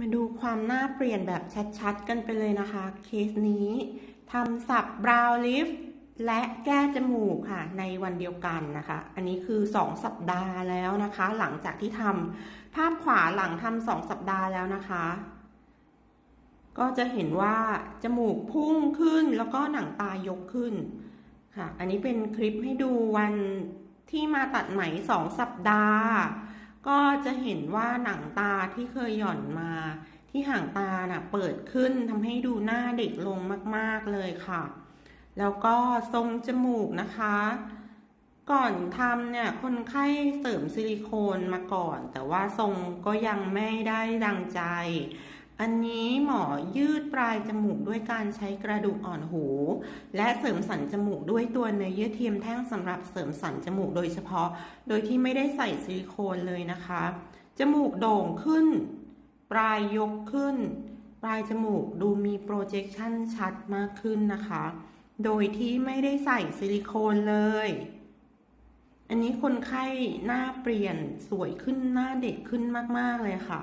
มาดูความหน้าเปลี่ยนแบบชัดๆ กันไปเลยนะคะ เคสนี้ทำสับบราวลิฟและแก้จมูกค่ะ ในวันเดียวกันนะคะ อันนี้คือ 2 สัปดาห์แล้วนะคะ หลังจากที่ทำภาพขวาหลังทำสองสัปดาห์แล้วนะคะ ก็จะเห็นว่าจมูกพุ่งขึ้นแล้วก็หนังตายกขึ้นค่ะ อันนี้เป็นคลิปให้ดูวันที่มาตัดไหมสองสัปดาห์ ก็จะเห็นว่าหนังตาที่เคยหย่อนมา ที่ห่างตาน่ะเปิดขึ้นทำให้ดูหน้าเด็กลงมากๆเลยค่ะ แล้วก็ทรงจมูกนะคะ ก่อนทำเนี่ยคนไข้เสริมซิลิโคนมาก่อน แต่ว่าทรงก็ยังไม่ได้ดังใจ อันนี้หมอยืดปลายจมูกด้วยการใช้กระดูกอ่อนหู และเสริมสันจมูกด้วยตัวเนื้อเยื่อเทียมแท่งสำหรับเสริมสันจมูกโดยเฉพาะ โดยที่ไม่ได้ใส่ซิลิโคนเลยนะคะ จมูกโด่งขึ้น ปลายยกขึ้น ปลายจมูกดูมีโปรเจคชันชัดมากขึ้นนะคะ โดยที่ไม่ได้ใส่ซิลิโคนเลย อันนี้คนไข้หน้าเปลี่ยนสวยขึ้นหน้าเด็กขึ้นมาก ๆ เลยค่ะ